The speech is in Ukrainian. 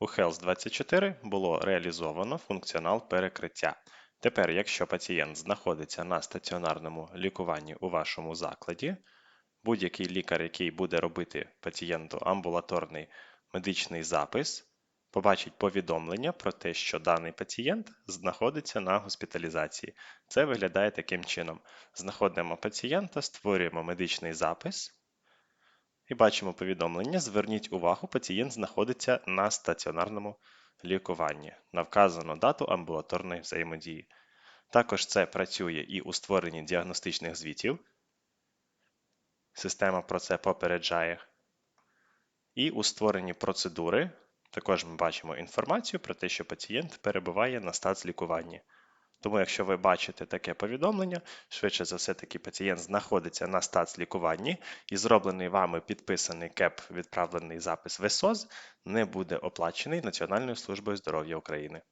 У Health 24 було реалізовано функціонал перекриття. Тепер, якщо пацієнт знаходиться на стаціонарному лікуванні у вашому закладі, будь-який лікар, який буде робити пацієнту амбулаторний медичний запис, побачить повідомлення про те, що даний пацієнт знаходиться на госпіталізації. Це виглядає таким чином: знаходимо пацієнта, створюємо медичний запис. І бачимо повідомлення. Зверніть увагу, пацієнт знаходиться на стаціонарному лікуванні на вказану дату амбулаторної взаємодії. Також це працює і у створенні діагностичних звітів. Система про це попереджає. І у створенні процедури також ми бачимо інформацію про те, що пацієнт перебуває на стацлікуванні. Тому, якщо ви бачите таке повідомлення, швидше за все таки пацієнт знаходиться на стацлікуванні і зроблений вами підписаний КЕП відправлений запис ВСОЗ не буде оплачений Національною службою здоров'я України.